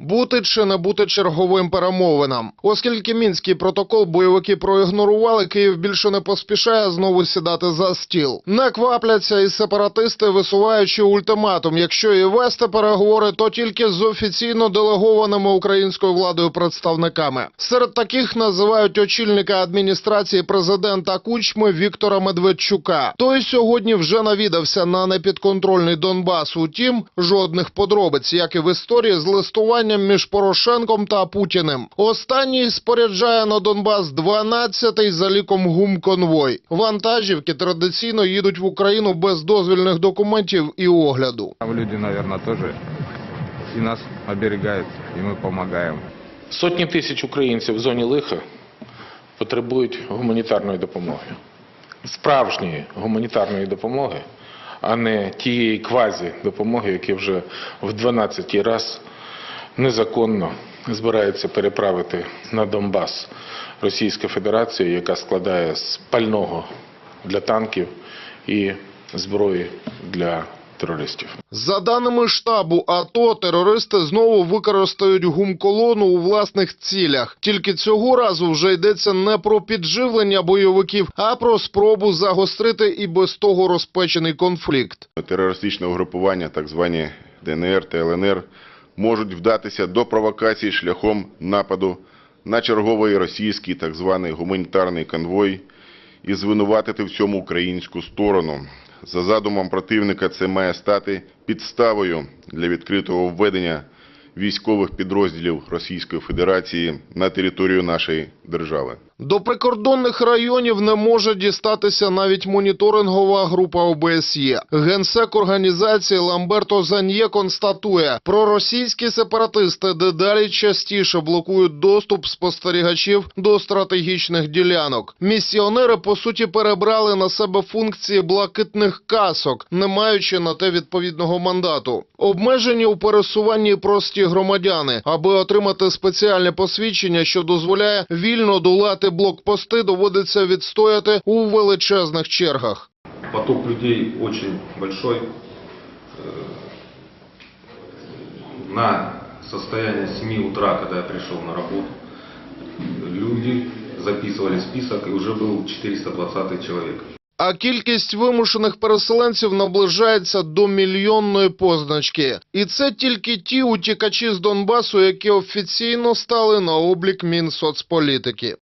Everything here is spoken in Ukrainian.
Бути чи не бути черговим перемовинам, оскільки мінський протокол бойовики проігнорували, Київ більше не поспішає знову сідати за стіл. Не квапляться і сепаратисти, висуваючи ультиматум. Якщо і вести переговори, то тільки з офіційно делегованими українською владою представниками. Серед таких називають очільника адміністрації президента Кучми Віктора Медведчука. Той сьогодні вже навідався на непідконтрольний Донбас. Утім, жодних подробиць, як і в історії з листуванням між Порошенком та Путіним. Останній споряджає на Донбас 12-й за ліком гумконвой. Вантажівки традиційно їдуть в Україну без дозвільних документів і огляду. Там люди, наверное, тоже и нас оберегают, и мы помогаем. Сотні тисяч українців в зоні лиха потребують гуманітарної допомоги. Справжньої гуманітарної допомоги, а не тієї квазі допомоги, які вже в 12-й раз незаконно збирається переправити на Донбас Російська Федерація, яка складає з пального для танків і зброї для терористів. За даними штабу АТО, терористи знову використають гумколону у власних цілях. Тільки цього разу вже йдеться не про підживлення бойовиків, а про спробу загострити і без того розпечений конфлікт. Терористичне угрупування, так звані ДНР та ЛНР, можуть вдатися до провокацій шляхом нападу на черговий російський так званий гуманітарний конвой і звинуватити в цьому українську сторону. За задумом противника це має стати підставою для відкритого введення військових підрозділів Російської Федерації на територію нашої держави. До прикордонних районів не може дістатися навіть моніторингова група ОБСЄ. Генсек організації Ламберто Заньє констатує, проросійські сепаратисти дедалі частіше блокують доступ спостерігачів до стратегічних ділянок. Місіонери по суті перебрали на себе функції блакитних касок, не маючи на те відповідного мандату. Обмежені у пересуванні прості громадяни, аби отримати спеціальне посвідчення, що дозволяє вільно долати блокпости, доводиться відстояти у величезних чергах. Поток людей очень большой. Э, На состояние 7 утра, когда я пришел на работу, люди записывали список, и уже был 420 человек. А кількість вимушених переселенців наближається до мільйонної позначки. І це тільки ті утікачі з Донбасу, які офіційно стали на облік Мінсоцполітики.